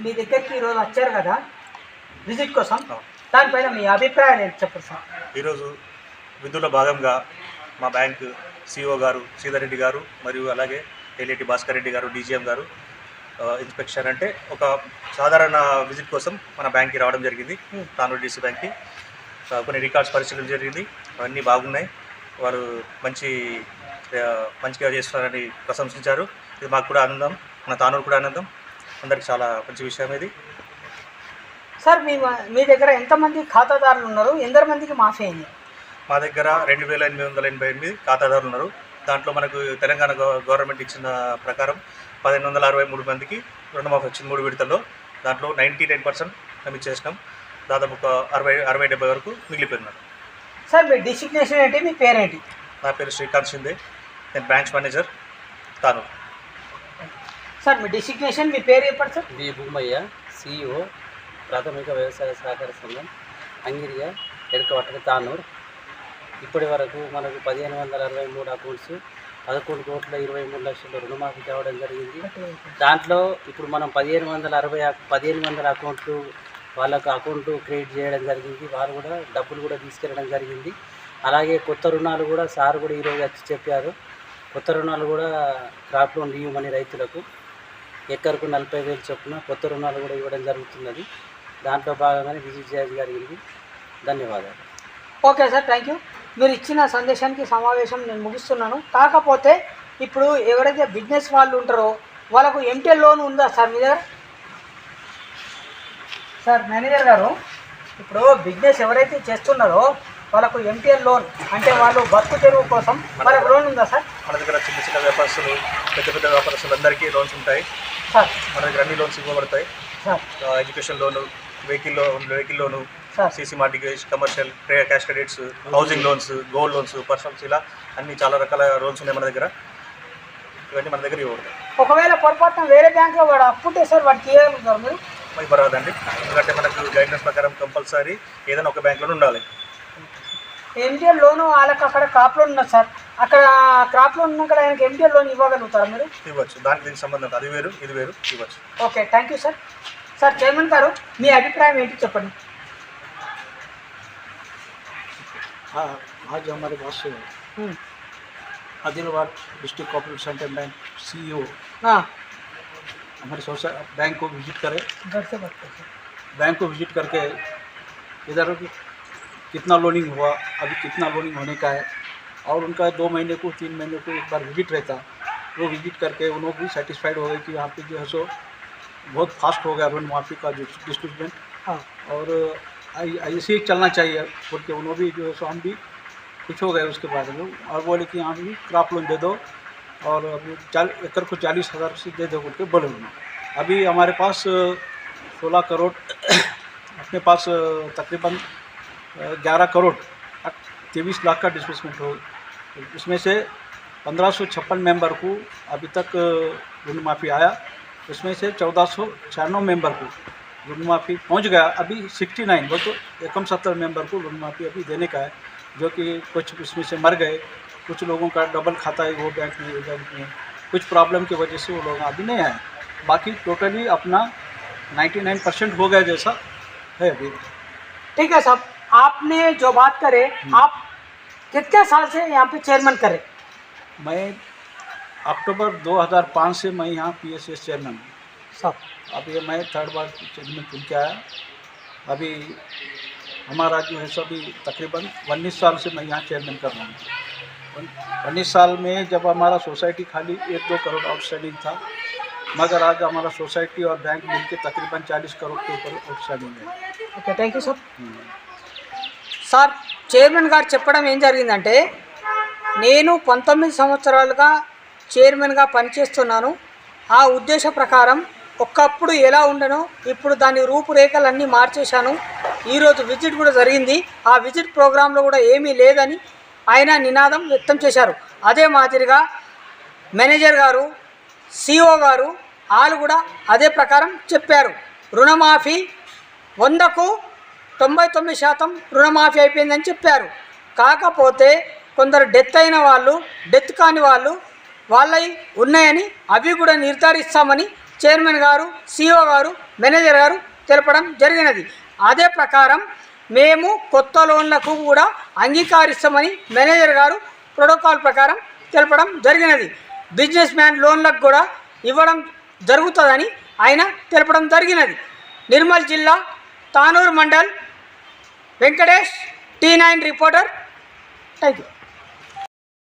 మీ దగ్గరికి ఈరోజు వచ్చారు కదా? విజిట్ కోసం. దానిపైన మీ అభిప్రాయాలు ఏంటి చెప్పండి సార్? ఈరోజు విధుల్లో భాగంగా మా బ్యాంక్ సిఓ గారు సీతారెడ్డి గారు మరియు అలాగే ఎల్ఏటి భాస్కర్ రెడ్డి గారు డీజీఎం గారు ఇన్స్పెక్షన్ అంటే ఒక సాధారణ విజిట్ కోసం మన బ్యాంక్కి రావడం జరిగింది. తానూరు డీసీ బ్యాంక్కి. కొన్ని రికార్డ్స్ పరిశీలన జరిగింది. అవన్నీ బాగున్నాయి. వారు మంచి మంచిగా చేస్తున్నారని ప్రశంసించారు. ఇది మాకు కూడా ఆనందం. మన తానూరు కూడా ఆనందం. అందరికి చాలా మంచి విషయం ఇది. సార్ మీ మీ దగ్గర ఎంతమంది ఖాతాదారులు ఉన్నారు? ఎందరు మందికి మాఫీ అయింది? మా దగ్గర రెండు వేల ఎనిమిది వందల ఎనభై ఎనిమిది ఖాతాదారులు ఉన్నారు. దాంట్లో మనకు తెలంగాణ గవ- గవర్నమెంట్ ఇచ్చిన ప్రకారం పదిహేను వందల అరవై మూడు మందికి రుణమాఫీ వచ్చింది మూడు విడతల్లో. దాంట్లో నైంటీ నైన్ పర్సెంట్ మేము ఇచ్చేసినాం. దాదాపు ఒక అరవై అరవై డెబ్బై వరకు మిగిలిపోయినారు సార్ మీ డిసిగ్నేషన్ ఏంటి? మీ పేరేంటి? నా పేరు శ్రీకాంత్ షిందే. నేను బ్రాంచ్ మేనేజర్ తాను సార్ మీ డిసిగ్నేషన్ మీ పేరు చెప్పండి సార్. బి భూమయ్య సిఇఓ ప్రాథమిక వ్యవసాయ సహకార సంఘం అంగిరియ ఎడకవట్టక తానూర్. ఇప్పటి వరకు మనకు పదిహేను వందల అరవై మూడు అకౌంట్స్ పదకొండు కోట్ల ఇరవై మూడు లక్షల రుణమాఫీ కావడం జరిగింది. దాంట్లో ఇప్పుడు మనం పదిహేను వందల అరవై పదిహేను వందల అకౌంట్లు వాళ్ళకు అకౌంట్ క్రియేట్ చేయడం జరిగింది. వారు కూడా డబ్బులు కూడా తీసుకెళ్ళడం జరిగింది. అలాగే కొత్త రుణాలు కూడా సార్ కూడా ఈరోజు వచ్చి చెప్పారు. కొత్త రుణాలు కూడా క్రాప్ లోన్ ఇవ్వమని రైతులకు. ఎకరకు నలభై వేలు చొప్పున కొత్త రుణాలు కూడా ఇవ్వడం జరుగుతున్నది. దాంట్లో భాగంగానే విజిట్ చేయడం జరిగింది ధన్యవాదాలు. Okay sir thank you. మీరు ఇచ్చిన సందేశానికి సమావేశం నేను ముగిస్తున్నాను. కాకపోతే ఇప్పుడు ఎవరైతే బిజినెస్ వాళ్ళు ఉంటారో వాళ్ళకు ఎంటీఎల్ లోన్ ఉందా సార్ మీ దగ్గర? సార్ మేనేజర్ గారు ఇప్పుడు బిజినెస్ ఎవరైతే చేస్తున్నారో వాళ్ళకు ఎంటీఎల్ లోన్ అంటే వాళ్ళు బతుకు తెరువు కోసం వాళ్ళకు లోన్ ఉందా సార్? మన దగ్గర చిన్న చిన్న వ్యాపారస్తులు పెద్ద పెద్ద వ్యాపారస్తులు అందరికీ లోన్స్ ఉంటాయి. మన దగ్గర అన్ని లోన్స్ ఇవ్వబడతాయి. Education loan vehicle loan vehicle loan CC mortgage commercial cash credits housing loans gold loans personals ఇలా అన్ని చాలా రకాల లోన్స్ ఉన్నాయి మన దగ్గర. ఇవన్నీ మన దగ్గర ఇవ్వబడతాయి. ఒకవేళ పొరపాటున వేరే బ్యాంక్లో వాడు అప్పుంటే సార్ వాడికి ఇవ్వగలుగుతారు మీరు పర్వాలేదండి ఎందుకంటే మనకు గైడెన్స్ ప్రకారం కంపల్సరీ ఏదైనా ఒక బ్యాంక్లో ఉండాలి. ఎంటీఎల్ లోన్ వాళ్ళకి అక్కడ క్రాప్ లోన్ ఉన్నది సార్ అక్కడ క్రాప్ లోన్ ఉన్నాక ఆయనకి ఎంటీఎల్ లోన్ ఇవ్వగలుగుతారా మీరు ఇవ్వచ్చు దానికి దీనికి సంబంధం లేదు. అది వేరు ఇది వేరు ఇవ్వచ్చు okay thank you sir sir chairman గారు మీ అభిప్రాయం ఏంటి చెప్పండి हाँ आज हमारे पास um, Adilabad district cooperative centre bank CEO ఆ, हमारे सोसा बैंक को विजिट करे घर से बात करते हैं। बैंक को विजिट करके इधर कि- कितना लोनिंग हुआ अभी कितना लोनिंग होने का है। और उनका दो महीने को तीन महीने को एक बार विज़िट रहता। वो विज़िट करके उन लोग भी सेटिस्फाइड हो गए कि यहाँ पे जो है सो बहुत फास्ट हो गया ऋण माफ़ी का जो डिस्ट्रीब्यूशन हाँ। और ऐसे ही चलना चाहिए बोल के उन्होंने भी जो है सो हम भी खुश हो गए उसके बाद में। और बोले कि यहाँ भी क्रॉप लोन दे दो और अभी चाल एकड़ को चालीस हज़ार से दे दो बोल के बोले उन्होंने। अभी हमारे पास सोलह करोड़ अपने पास तकरीबन ग्यारह करोड़ तेईस लाख का डिस्बर्समेंट हो। उसमें से पंद्रह सौ छप्पन मेंबर को अभी तक ऋण माफ़ी आया। उसमें से चौदह सौ छियानवे मेंबर को ऋण माफ़ी पहुँच गया। अभी सिक्सटी नाइन वो तो एकम सत्तर मेंबर को ऋण माफ़ी अभी देने का है, जो कि कुछ उसमें से मर गए। कुछ लोगों का डबल खाता है, वो बैंक में बैंक में। कुछ प्रॉब्लम की वजह से वो लोग अभी नहीं आए। बाकी टोटली अपना 99 परसेंट हो गया जैसा है। अभी ठीक है साहब। आपने जो बात करे हम्म। आप कितने साल से यहाँ पे चेयरमैन करे? मैं अक्टूबर 2005 से मैं यहाँ पी एस एस चेयरमैन सब। अब ये मैं थर्ड बार चेयरमैन चुन के आया। अभी हमारा जो है सभी तकरीबन उन्नीस साल से मैं यहाँ चेयरमैन कर रहा हूँ। उन्नीस साल में जब हमारा सोसाइटी खाली एक दो करोड़ आउटस्टैंडिंग था मगर आज हमारा सोसाइटी और बैंक मिलकर तकरीबन चालीस करोड़ के ऊपर आउटस्टैंडिंग है। Okay thank you sir sir chairman గారు చెప్పడం ఏం జరిగిందంటే నేను పంతొమ్మిది సంవత్సరాలుగా చైర్మన్గా పనిచేస్తున్నాను. ఆ ఉద్దేశ ప్రకారం ఒకప్పుడు ఎలా ఉండనో ఇప్పుడు దాని రూపురేఖలన్నీ మార్చేశాను. ఈరోజు విజిట్ కూడా జరిగింది. ఆ విజిట్ ప్రోగ్రాంలో కూడా ఏమీ లేదని ఆయన నినాదం వ్యక్తం చేశారు. అదే మాదిరిగా మేనేజర్ గారు సిఓ గారు వాళ్ళు కూడా అదే ప్రకారం చెప్పారు. రుణమాఫీ వందకు తొంభై తొమ్మిది శాతం రుణమాఫీ అయిపోయిందని చెప్పారు. కాకపోతే కొందరు డెత్ అయిన వాళ్ళు డెత్ కాని వాళ్ళు వాళ్ళవి ఉన్నాయని అవి కూడా నిర్ధారిస్తామని చైర్మన్ గారు సిఇఓ గారు మేనేజర్ గారు తెలపడం జరిగినది. అదే ప్రకారం మేము కొత్త లోన్లకు కూడా అంగీకరిస్తామని మేనేజర్ గారు ప్రోటోకాల్ ప్రకారం తెలపడం జరిగినది. బిజినెస్ మ్యాన్ లోన్లకు కూడా ఇవ్వడం జరుగుతుందని ఆయన తెలపడం జరిగినది. నిర్మల్ జిల్లా Tanur mandal Venkatesh T nine reporter thank you